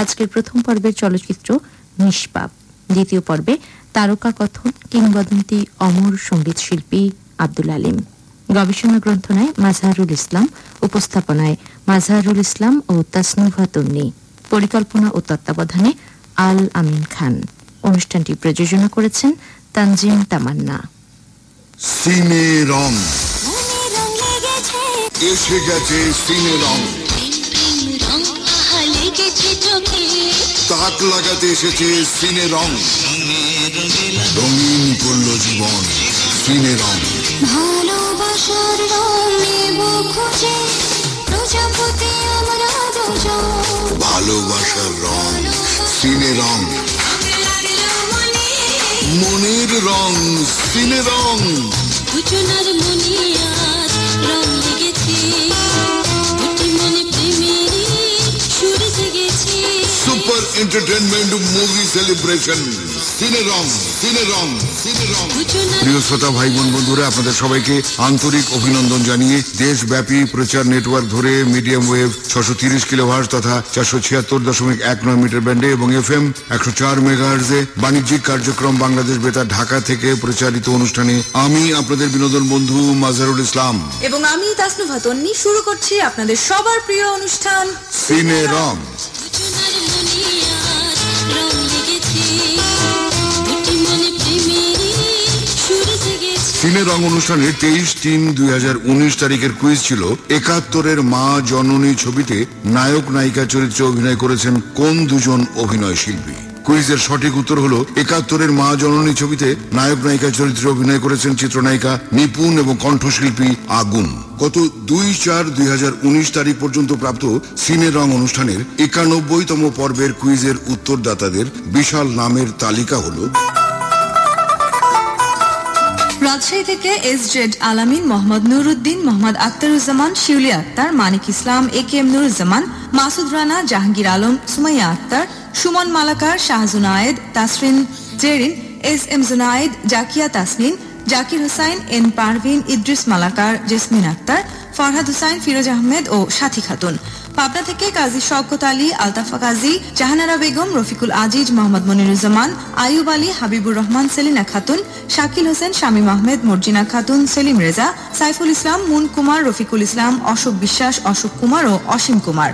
আজকের প্রথম পর্বের চলচ্চিত্র নিষ্পাপ। দ্বিতীয় পর্বে তারকা কথন কিংবদন্তি অমর সংগীত শিল্পী আব্দুল আলিম। গবেষণা গ্রন্থনায় মাঝহারুল ইসলাম উপস্থাপনায় মাঝহারুল ইসলাম ও তাসনুভা তন্নি। পরিকল্পনা ও তত্ত্বাবধানে আল আমিন খান। অনুষ্ঠানটি প্রযোজনা করেছেন তানজিম তামান্না। সিনে রং এসে গেছে সিনে রং তাক লাগাতে এসেছে সিনে রং। রঙিন করল জীবন সিনে রং। ভালোবাসার রং নেব খুঁজে প্রজাপতি আমরা দুজন। ভালোবাসার রং সিনে রং। মনের রং সিনে রং। দুজনার মনে আজ রং এন্টারটেনমেন্ট মুভি সেলিব্রেশন সিনে রং সিনে রং সিনে রং দুজনার প্রিয় শ্রোতা ভাই বোন বন্ধুরা আপনাদের সবাইকে আন্তরিক অভিনন্দন জানিয়ে দেশব্যাপী প্রচার নেটওয়ার্ক ধরে মিডিয়াম ওয়েভ ছশো তিরিশ কিলোভার্স তথা চারশো ছিয়াত্তর দশমিক এক নয় মিটার ব্যান্ডে এবং এফ এম একশো চার মেগাহার্জে বাণিজ্যিক কার্যক্রম বাংলাদেশ বেতার ঢাকা থেকে প্রচারিত অনুষ্ঠানে আমি আপনাদের বিনোদন বন্ধু মাজারুল ইসলাম। এবং আমি তাসনুভা তন্নি। শুরু করছি আপনাদের সবার প্রিয় অনুষ্ঠান সিনে রং সিনে রং অনুষ্ঠানের তেইশ তিন দুই তারিখের কুইজ ছিল। একাত্তরের মা জননী ছবিতে নায়ক নায়িকা চরিত্রে অভিনয় করেছেন কোন দুজন অভিনয় শিল্পী? কুইজের সঠিক উত্তর হলো, একাত্তরের মা জননী ছবিতে নায়ক নায়িকা চরিত্রে অভিনয় করেছেন চিত্রনায়িকা নিপুণ এবং কণ্ঠশিল্পী আগুন। গত দুই চার দুই তারিখ পর্যন্ত প্রাপ্ত সিনে রং অনুষ্ঠানের একানব্বইতম পর্বের কুইজের উত্তরদাতাদের বিশাল নামের তালিকা হলো রাজশাহী থেকে S Z Alamin Mohammad Nuruddin, Mohammad Aktaruzzaman Shiuli Akter, Manik Islam, A K M Nuruzzaman, Masud Rana, Jahangir Alam, Sumaiya Akter, Sumon Malakar Shahjunayed Tasrin Jerin, S M Junayed, Zakia Tasnin, Zakir Hussain, N Parvin, Idris Malakar, Jasmine Akter, Farhad Hussain, Firoz Ahmed ও সাথী খাতুন। পাবনা থেকে কাজী শওকত আলী, আলতাফা কাজী, জাহানারা বেগম, রফিকুল আজিজ, মোহাম্মদ মনিরুজ্জামান, আইয়ুব আলী, হাবিবুর রহমান, সেলিনা খাতুন, শাকিল হোসেন, শামীম আহমেদ, মর্জিনা খাতুন, সেলিম রেজা, সাইফুল ইসলাম, মুন কুমার, রফিকুল ইসলাম, অশোক বিশ্বাস, অশোক কুমার ও অসীম কুমার।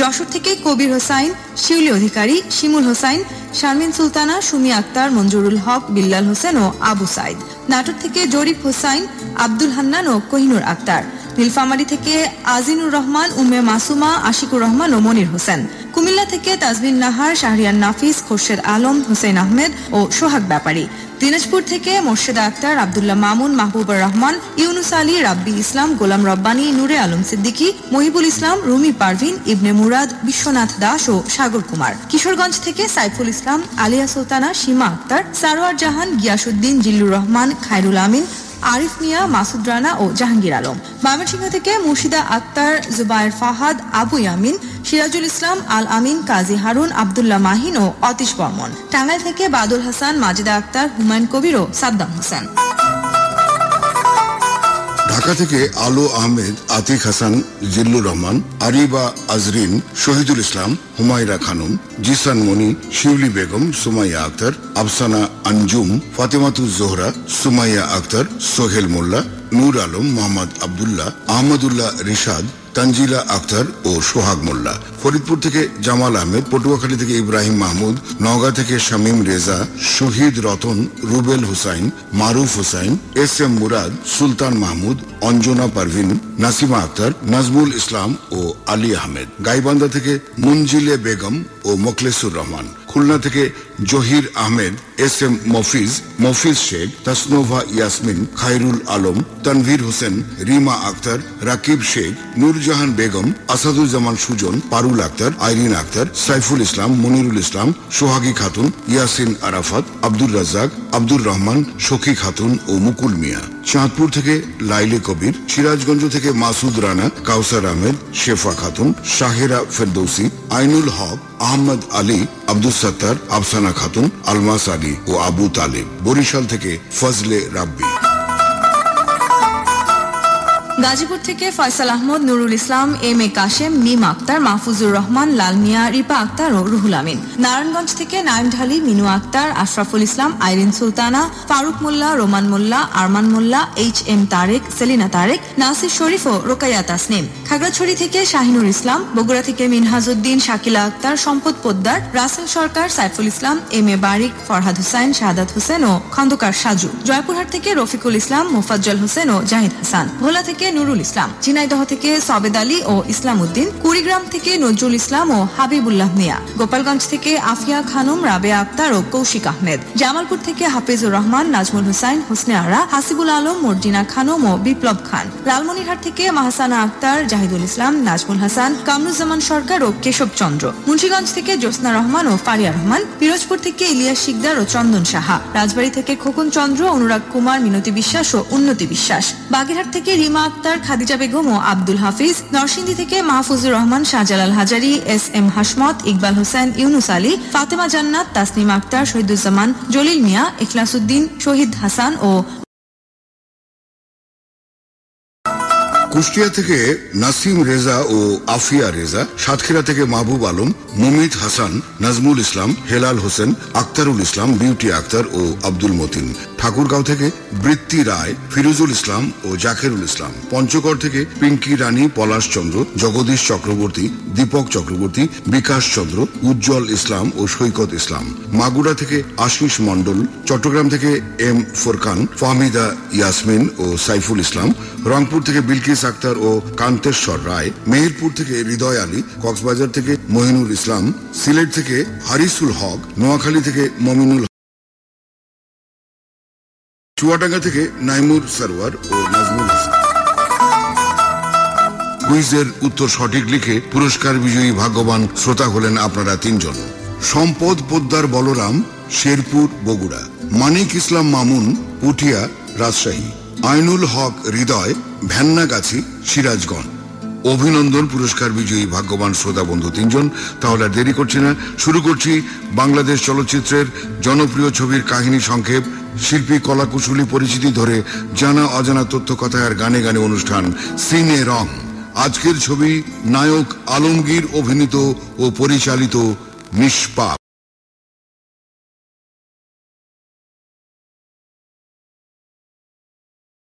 যশোর থেকে কবির হোসাইন, শিউলি অধিকারী, শিমুল হোসাইন, শারমিন সুলতানা, সুমি আক্তার, মঞ্জুরুল হক, বিল্লাল হোসেন ও আবু সাইদ। নাটোর থেকে জরিফ হোসাইন, আব্দুল হান্নান ও কোহিনুর আক্তার। নীলফামারী থেকে আজিনুর রহমান, উম্মে মাসুমা, আশিকুর রহমান ও মনির হোসেন। কুমিল্লা থেকে তাজমিন নাহার শাহরিয়ান নাফিস, খোরশেদ আলম হোসেন আহমেদ ও সোহাগ ব্যাপারী। দিনাজপুর থেকে মোর্শেদা আক্তার, আবদুল্লাহ মামুন, মাহবুবুর রহমান, ইউনুস আলী, রাব্বি ইসলাম, গোলাম রব্বানী, নূরে আলম সিদ্দিকী, মহিবুল ইসলাম, রুমি পারভিন, ইবনে মুরাদ, বিশ্বনাথ দাস ও সাগর কুমার। কিশোরগঞ্জ থেকে সাইফুল ইসলাম, আলিয়া সুলতানা, সীমা আক্তার, সারোয়ার জাহান গিয়াসুদ্দিন জিল্লুর রহমান, খায়রুল আমিন আরিফ মিয়া, মাসুদ রানা ও জাহাঙ্গীর আলম। ময়মনসিংহ থেকে মুর্শিদা আক্তার, জুবায়ের ফাহাদ, আবু ইয়ামিন, সিরাজুল ইসলাম, আল আমিন, কাজী হারুন, আবদুল্লাহ মাহিন ও অতীশ বর্মন। টাঙ্গাইল থেকে বাদুল হাসান, মাজিদা আক্তার, হুমায়ুন কবির ও সাদ্দাম হোসেন। ঢাকা থেকে আলো আহমেদ, আতিক হাসান, জিল্লুর রহমান, আরিবা আজরিন, শহীদুল ইসলাম, হুমায়রা খানম, জিসান মনি, শিউলি বেগম, সুমাইয়া আক্তার, আফসানা আঞ্জুম ফাতেমাতু জোহরা, সুমাইয়া আক্তার, সোহেল মোল্লা, নূর আলম, মোহাম্মদ আবদুল্লাহ, আহমদুল্লাহ রিশাদ তানজিলা আক্তার ও সোহাগ মোল্লা। ফরিদপুর থেকে জামাল আহমেদ, পটুয়াখালী থেকে ইব্রাহিম মাহমুদ, নওগাঁ থেকে শামীম রেজা, শহীদ রতন, রুবেল হুসাইন, মারুফ হুসাইন, এস এম মুরাদ, সুলতান মাহমুদ, অঞ্জনা পারভিন, নাসিমা আক্তার, নাজমুল ইসলাম ও আলী আহমেদ। গাইবান্ধা থেকে মুনজিলে বেগম ও মোখলেসুর রহমান। খুলনা থেকে জহির আহমেদ, এস এম মফিজ মফিজ শেখ, তাসনোভা ইয়াসমিন, খায়রুল আলম, তানভীর হোসেন, রিমা আক্তার, রাকিব শেখ, নূরজাহান বেগম, আসাদুজ্জামান সুজন, পারুল আক্তার, আইরিন আক্তার, সাইফুল ইসলাম, মনিরুল ইসলাম, সোহাগী খাতুন, ইয়াসিন আরাফাত, আব্দুর রাজ্জাক, আব্দুর রহমান সখী খাতুন ও মুকুল মিয়া। চাঁদপুর থেকে লাইলে কবির, সিরাজগঞ্জ থেকে মাসুদ রানা, কাউসার আহমেদ, শেফা খাতুন, শাহেরা ফেরদৌসি, আইনুল হক, আহমদ আলী আব্দুল সত্তার, আফসানা খাতুন, আলমাস আলী ও আবু তালেব। বরিশাল থেকে ফজলে রাব্বি। গাজীপুর থেকে ফয়সাল আহমদ, নুরুল ইসলাম, এম এ কাশেম, মিম আক্তার, মাহফুজুর রহমান লাল মিয়া রিপা আক্তার ও রুহুল আমিন। নারায়ণগঞ্জ থেকে নাইম ঢালি, মিনু আক্তার, আশরাফুল ইসলাম, আইরিন সুলতানা, ফারুক মোল্লা, রোমান মোল্লা, আরমান মোল্লা, এইচ এম তারেক, সেলিনা তারেক, নাসির শরীফ ও রোকাইয়া তাসনিম। খাগড়াছড়ি থেকে শাহিনুর ইসলাম, বগুড়া থেকে মিনহাজউদ্দিন, শাকিলা আক্তার, সম্পদ পোদ্দার, রাসেল সরকার, সাইফুল ইসলাম, এম এ বারিক, ফরহাদ হুসাইন, শাহাদাত হোসেন ও খন্দকার সাজু। জয়পুরহাট থেকে রফিকুল ইসলাম, মোফাজ্জল হোসেন ও জাহিদ হাসান। ভোলা থেকে নুরুল ইসলাম, ঝিনাইদহ থেকে সবেদ আলী ও ইসলাম উদ্দিন কুড়িগ্রাম থেকে নজরুল ইসলাম ও হাবিবুল্লাহ মিয়া, গোপালগঞ্জ থেকে আফিয়া খানম, রাবেয়া আক্তার ও কৌশিক আহমেদ, জামালপুর থেকে হাফিজুর রহমান, নাজমুল হুসাইন, হোসনে আরা, হাসিবুল আলম, মর্জিনা খানম ও বিপ্লব খান, লালমনিরহাট থেকে মাহসানা আক্তার, জাহিদুল ইসলাম, নাজমুল হাসান, কামরুজ্জামান সরকার ও কেশব চন্দ্র, মুন্সিগঞ্জ থেকে জ্যোৎস্না রহমান ও ফারিয়া রহমান, পিরোজপুর থেকে ইলিয়াস শিকদার ও চন্দন সাহা, রাজবাড়ী থেকে খোকন চন্দ্র, অনুরাগ কুমার, মিনতি বিশ্বাস ও উন্নতি বিশ্বাস, বাগেরহাট থেকে রিমা আক্তার খাদিজা বেগম ও আব্দুল হাফিজ, নরসিংদী থেকে মাহফুজুর রহমান, শাহজালাল হাজারি, এস এম হাসমত, ইকবাল হোসেন, ইউনুস আলী, ফাতেমা জান্নাত, তাসনিম আক্তার, শহীদুজ্জামান, জলিল মিয়া ইখলাসুদ্দিন শহীদ হাসান ও কুষ্টিয়া থেকে নাসিম রেজা ও আফিয়া রেজা, সাতক্ষীরা থেকে মাহবুব আলম, মুমিত হাসান, নাজমুল ইসলাম, হেলাল হোসেন, আক্তারুল ইসলাম, বিউটি আক্তার ও আব্দুল মতিন। ঠাকুরগাঁও থেকে বৃত্তি রায়, ফিরোজুল ইসলাম ও জাকেরুল ইসলাম। পঞ্চগড় থেকে পিঙ্কি রানী, পলাশ চন্দ্র, জগদীশ চক্রবর্তী, দীপক চক্রবর্তী, বিকাশ চন্দ্র, উজ্জ্বল ইসলাম ও সৈকত ইসলাম। মাগুরা থেকে আশিস মন্ডল চট্টগ্রাম থেকে এম ফোরকান, ফাহমিদা ইয়াসমিন ও সাইফুল ইসলাম। রংপুর থেকে বিলকিস আক্তার ও কান্তেশ্বর রায়। মেহেরপুর থেকে হৃদয় আলী, কক্সবাজার থেকে মহিনুল ইসলাম। সিলেট থেকে হারিসুল হক, নোয়াখালী থেকে মমিনুল চুয়াডাঙ্গা থেকে নাইমুর সরওয়ার ও নাজমুল হাসান। কুইজের উত্তর সঠিক লিখে পুরস্কার বিজয়ী ভাগ্যবান শ্রোতা হলেন আপনারা তিনজন। সম্পদ পোদ্দার বলরাম, শেরপুর, বগুড়া। মানিক ইসলাম মামুন, পুঠিয়া, রাজশাহী। আইনুল হক হৃদয় ভ্যান্নাগাছি সিরাজগঞ্জ। অভিনন্দন পুরস্কার বিজয়ী ভাগ্যবান শ্রোতা বন্ধু তিনজন। তাহলে দেরি করছি না। শুরু করছি বাংলাদেশ চলচ্চিত্রের জনপ্রিয় ছবির কাহিনী সংক্ষেপ। শিল্পী কলাকুশলী পরিচিতি ধরে জানা অজানা তথ্য কথা আর গানে গানে অনুষ্ঠান সিনে রং। আজকের ছবি, নায়ক, আলমগীর অভিনীত ও পরিচালিত নিষ্পাপ।